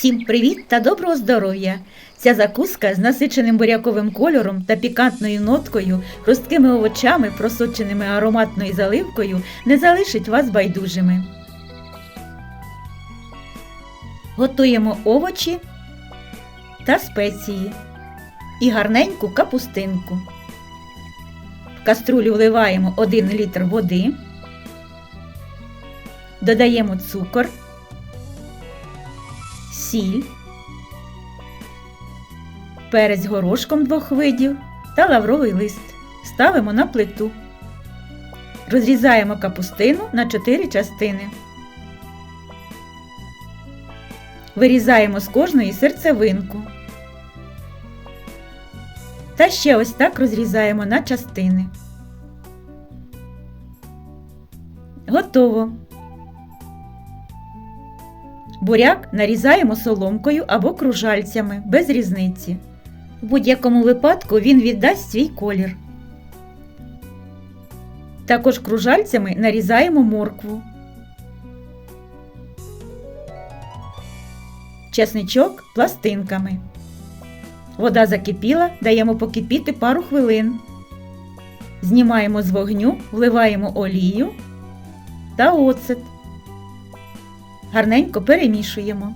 Всім привіт та доброго здоров'я! Ця закуска з насиченим буряковим кольором та пікантною ноткою, хрусткими овочами, просоченими ароматною заливкою, не залишить вас байдужими. Готуємо овочі та спеції і гарненьку капустинку. В каструлю вливаємо 1 літр води, додаємо цукор сіль, перець горошком двох видів та лавровий лист. Ставимо на плиту. Розрізаємо капустину на 4 частини. Вирізаємо з кожної серцевинку. Та ще ось так розрізаємо на частини. Готово. Буряк нарізаємо соломкою або кружальцями без різниці. В будь-якому випадку він віддасть свій колір. Також кружальцями нарізаємо моркву. Чесничок пластинками. Вода закипіла, даємо покипіти пару хвилин. Знімаємо з вогню, вливаємо олію та оцет. Гарненько перемішуємо.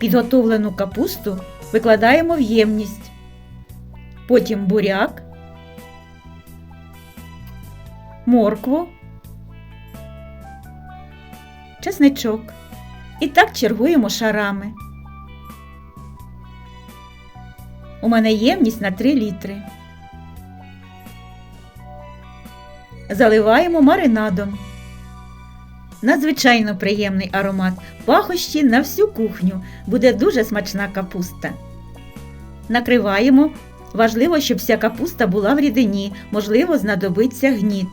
Підготовлену капусту викладаємо в ємність. Потім буряк, моркву, чесничок. І так чергуємо шарами. У мене ємність на 3 літри. Заливаємо маринадом. Надзвичайно приємний аромат, пахощі на всю кухню. Буде дуже смачна капуста. Накриваємо. Важливо, щоб вся капуста була в рідині, можливо, знадобиться гніт.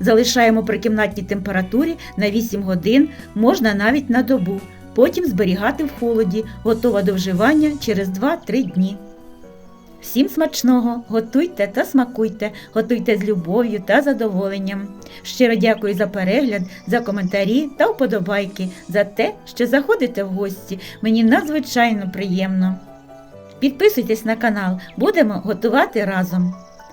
Залишаємо при кімнатній температурі на 8 годин, можна навіть на добу. Потім зберігати в холоді, готова до вживання через 2-3 дні. Всім смачного, готуйте та смакуйте, готуйте з любов'ю та задоволенням. Щиро дякую за перегляд, за коментарі та вподобайки, за те, що заходите в гості. Мені надзвичайно приємно. Підписуйтесь на канал, будемо готувати разом.